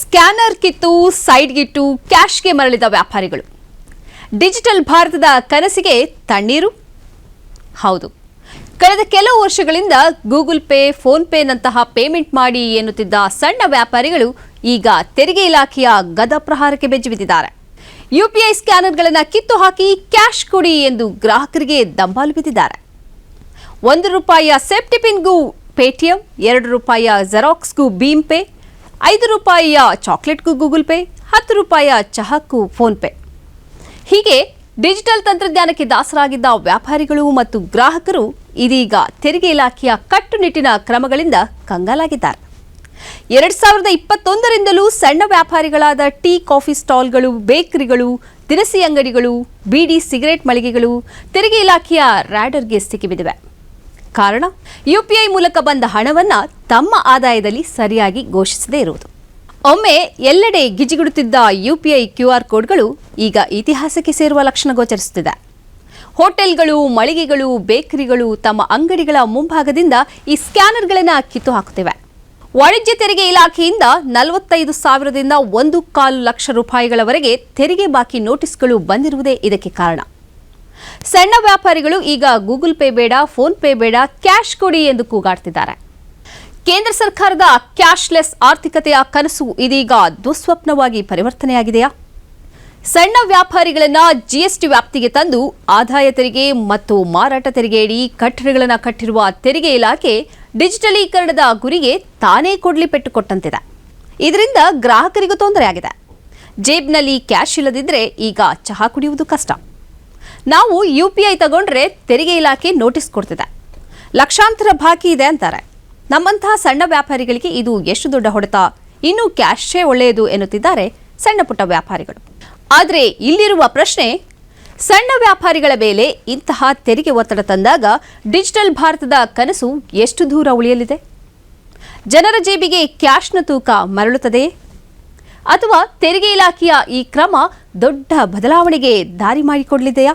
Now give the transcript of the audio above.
Scanner ಕಿತ್ತು ಸೈಡ್ಗಿಟ್ಟು ಕ್ಯಾಶ್ಗೆ ಮರಳಿದ ವ್ಯಾಪಾರಿಗಳು. ಡಿಜಿಟಲ್ ಭಾರತದ ಕನಸಿಗೆ ತಣ್ಣೀರು? ಹೌದು. ಕಳೆದ ಕೆಲವು ವರ್ಷಗಳಿಂದ ಗೂಗಲ್ ಪೇ, ಫೋನ್ ಪೇನಂತಹ ಪೇಮೆಂಟ್ ಮಾಡಿ ಎನ್ನುತ್ತಿದ್ದ ಸಣ್ಣ ವ್ಯಾಪಾರಿಗಳು ಈಗ ತೆರಿಗೆ ಇಲಾಖೆಯ ಗದ ಪ್ರಹಾರಕ್ಕೆ ಬೆಚ್ಚಿ ಬಿದ್ದಿದ್ದಾರೆ. ಯುಪಿಐ ಸ್ಕ್ಯಾನರ್ಗಳನ್ನು ಕಿತ್ತು ಹಾಕಿ ಕ್ಯಾಶ್ ಕೊಡಿ ಎಂದು ಗ್ರಾಹಕರಿಗೆ ದಂಬಾಲು ಬಿದ್ದಿದ್ದಾರೆ. ಒಂದು ರೂಪಾಯಿಯ ಸೇಫ್ಟಿ ಪಿನ್ಗೂ ಪೇಟಿಎಂ ಎರಡು ರೂಪಾಯಿಯ ಜೆರಾಕ್ಸ್ಗೂ ಭೀಮ್ ಪೇ ಐದು ರೂಪಾಯಿಯ ಚಾಕ್ಲೇಟ್ಗೂ ಗೂಗಲ್ ಪೇ, ಹತ್ತು ರೂಪಾಯಿಯ ಚಹಾಕ್ಕೂ ಫೋನ್ಪೇ ಹೀಗೆ ಡಿಜಿಟಲ್ ತಂತ್ರಜ್ಞಾನಕ್ಕೆ ದಾಸರಾಗಿದ್ದ ವ್ಯಾಪಾರಿಗಳು ಮತ್ತು ಗ್ರಾಹಕರು ಇದೀಗ ತೆರಿಗೆ ಇಲಾಖೆಯ ಕಟ್ಟುನಿಟ್ಟಿನ ಕ್ರಮಗಳಿಂದ ಕಂಗಾಲಾಗಿದ್ದಾರೆ. ಎರಡು ಸಾವಿರದ ಇಪ್ಪತ್ತೊಂದರಿಂದಲೂ ಸಣ್ಣ ವ್ಯಾಪಾರಿಗಳಾದ ಟೀ, ಕಾಫಿ ಸ್ಟಾಲ್ಗಳು, ಬೇಕರಿಗಳು, ದಿನಸಿ ಅಂಗಡಿಗಳು, ಬೀಡಿ, ಸಿಗರೇಟ್ ಮಳಿಗೆಗಳು ತೆರಿಗೆ ಇಲಾಖೆಯ ರ್ಯಾಡರ್ಗೆ ಸಿಕ್ಕಿಬಿದ್ದಿವೆ. ಕಾರಣ ಯುಪಿಐ ಮೂಲಕ ಬಂದ ಹಣವನ್ನ ತಮ್ಮ ಆದಾಯದಲ್ಲಿ ಸರಿಯಾಗಿ ಘೋಷಿಸದೇ ಇರುವುದು. ಒಮ್ಮೆ ಎಲ್ಲೆಡೆ ಗಿಜಿಗುಡುತ್ತಿದ್ದ ಯುಪಿಐ ಕ್ಯೂಆರ್ ಕೋಡ್ಗಳು ಈಗ ಇತಿಹಾಸಕ್ಕೆ ಸೇರುವ ಲಕ್ಷಣ ಗೋಚರಿಸುತ್ತಿದೆ. ಹೋಟೆಲ್ಗಳು, ಮಳಿಗೆಗಳು, ಬೇಕರಿಗಳು ತಮ್ಮ ಅಂಗಡಿಗಳ ಮುಂಭಾಗದಿಂದ ಈ ಸ್ಕ್ಯಾನರ್ಗಳನ್ನು ಕಿತ್ತು ಹಾಕುತ್ತಿವೆ ವಾಣಿಜ್ಯ ತೆರಿಗೆ ಇಲಾಖೆಯಿಂದ ನಲವತ್ತೈದು ಸಾವಿರದಿಂದ ಒಂದು ಕಾಲು ಲಕ್ಷ ರೂಪಾಯಿಗಳವರೆಗೆ ತೆರಿಗೆ ಬಾಕಿ ನೋಟಿಸ್ಗಳು ಬಂದಿರುವುದೇ ಇದಕ್ಕೆ ಕಾರಣ. ಸಣ್ಣ ವ್ಯಾಪಾರಿಗಳು ಈಗ ಗೂಗಲ್ ಪೇ ಬೇಡ, ಫೋನ್ ಪೇ ಬೇಡ, ಕ್ಯಾಶ್ ಕೊಡಿ ಎಂದು ಕೂಗಾಡ್ತಿದ್ದಾರೆ. ಕೇಂದ್ರ ಸರ್ಕಾರದ ಕ್ಯಾಶ್ಲೆಸ್ ಆರ್ಥಿಕತೆಯ ಕನಸು ಇದೀಗ ದುಸ್ವಪ್ನವಾಗಿ ಪರಿವರ್ತನೆಯಾಗಿದೆಯಾ? ಸಣ್ಣ ವ್ಯಾಪಾರಿಗಳನ್ನ ಜಿಎಸ್ಟಿ ವ್ಯಾಪ್ತಿಗೆ ತಂದು ಆದಾಯ ತೆರಿಗೆ ಮತ್ತು ಮಾರಾಟ ತೆರಿಗೆಯಡಿ ಕಟ್ಟಡಗಳನ್ನು ಕಟ್ಟಿರುವ ತೆರಿಗೆ ಇಲಾಖೆ ಡಿಜಿಟಲೀಕರಣದ ಗುರಿಗೆ ತಾನೇ ಕೊಡ್ಲಿ ಪೆಟ್ಟುಕೊಟ್ಟಂತಿದೆ ಇದರಿಂದ ಗ್ರಾಹಕರಿಗೂ ತೊಂದರೆಯಾಗಿದೆ. ಜೇಬ್ನಲ್ಲಿ ಕ್ಯಾಶ್ ಇಲ್ಲದಿದ್ದರೆ ಈಗ ಚಹಾ ಕುಡಿಯುವುದು ಕಷ್ಟ. ನಾವು ಯು ಪಿ ಐ ತಗೊಂಡ್ರೆ ತೆರಿಗೆ ಇಲಾಖೆ ನೋಟಿಸ್ ಕೊಡ್ತಿದೆ. ಲಕ್ಷಾಂತರ ಬಾಕಿ ಇದೆ ಅಂತಾರೆ. ನಮ್ಮಂತಹ ಸಣ್ಣ ವ್ಯಾಪಾರಿಗಳಿಗೆ ಇದು ಎಷ್ಟು ದೊಡ್ಡ ಹೊಡೆತ? ಇನ್ನೂ ಕ್ಯಾಶೇ ಒಳ್ಳೆಯದು ಎನ್ನುತ್ತಿದ್ದಾರೆ ಸಣ್ಣ ಪುಟ್ಟ ವ್ಯಾಪಾರಿಗಳು. ಆದರೆ ಇಲ್ಲಿರುವ ಪ್ರಶ್ನೆ, ಸಣ್ಣ ವ್ಯಾಪಾರಿಗಳ ಮೇಲೆ ಇಂತಹ ತೆರಿಗೆ ಒತ್ತಡ ತಂದಾಗ ಡಿಜಿಟಲ್ ಭಾರತದ ಕನಸು ಎಷ್ಟು ದೂರ ಉಳಿಯಲಿದೆ? ಜನರ ಜೇಬಿಗೆ ಕ್ಯಾಶ್ನ ತೂಕ ಮರಳುತ್ತದೆಯೇ? ಅಥವಾ ತೆರಿಗೆ ಇಲಾಖೆಯ ಈ ಕ್ರಮ ದೊಡ್ಡ ಬದಲಾವಣೆಗೆ ದಾರಿ ಮಾಡಿಕೊಡಲಿದೆಯಾ?